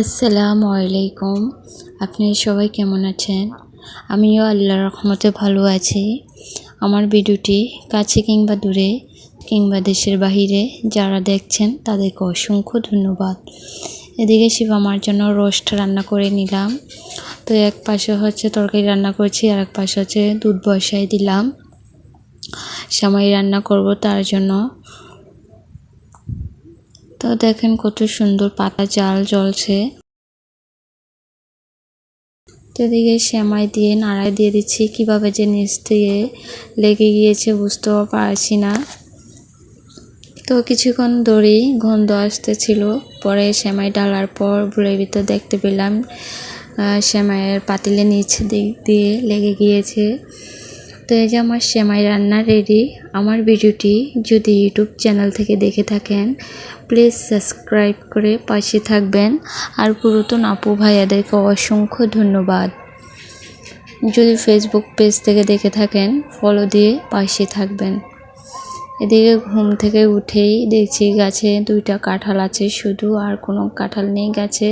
আসসালামু আলাইকুম। আপনি সবাই কেমন আছেন? আমিও আল্লাহর রহমতে ভালো আছি। আমার ভিডিওটি কাছে কিংবা দূরে কিংবা দেশের বাহিরে যারা দেখছেন, তাদেরকে অসংখ্য ধন্যবাদ। এদিকে শিব আমার জন্য রোস্ট রান্না করে নিলাম। তো এক পাশে হচ্ছে তরকারি রান্না করছি, আর এক পাশে হচ্ছে দুধ বসাই দিলাম। সামাই রান্না করব তার জন্য। তো দেখেন কত সুন্দর পাতা জাল জ্বলছে। তো এদিকে শ্যামাই দিয়ে নাড়াই দিয়ে দিচ্ছি, কীভাবে যে নিচ দিয়ে লেগে গিয়েছে বুঝতেও পারছি না। তো কিছুক্ষণ ধরেই গন্ধ আসতেছিল, পরে শ্যামাই ডালার পর ভুলের ভিতর দেখতে পেলাম শ্যামাইয়ের পাতিলের নিচ দিক দিয়ে লেগে গিয়েছে। তো এই যে আমার সেমাই রান্না রেডি আমার ভিডিওটি যদি ইউটিউব চ্যানেল থেকে দেখে থাকেন প্লিজ সাবস্ক্রাইব করে পাশে থাকবেন। আর পুরাতন আপু ভাইয়াদেরকে অসংখ্য ধন্যবাদ। যদি ফেসবুক পেজ থেকে দেখে থাকেন ফলো দিয়ে পাশে থাকবেন। এদিকে ঘুম থেকে উঠেই দেখছি গাছে দুইটা কাঁঠাল আছে, শুধু আর কোনো কাঁঠাল নেই গাছে।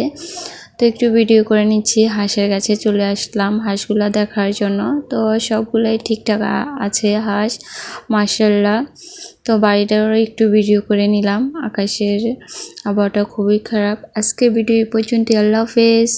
তো একটু ভিডিও করে নিচ্ছি। হাঁসের কাছে চলে আসলাম হাঁসগুলো দেখার জন্য। তো সবগুলোই ঠিকঠাক আছে হাঁস মার্শাল্লাহ তো বাড়িটারও একটু ভিডিও করে নিলাম। আকাশের আবহাওয়াটা খুবই খারাপ। আজকে ভিডিও পর্যন্ত আল্লাহ হাফেজ।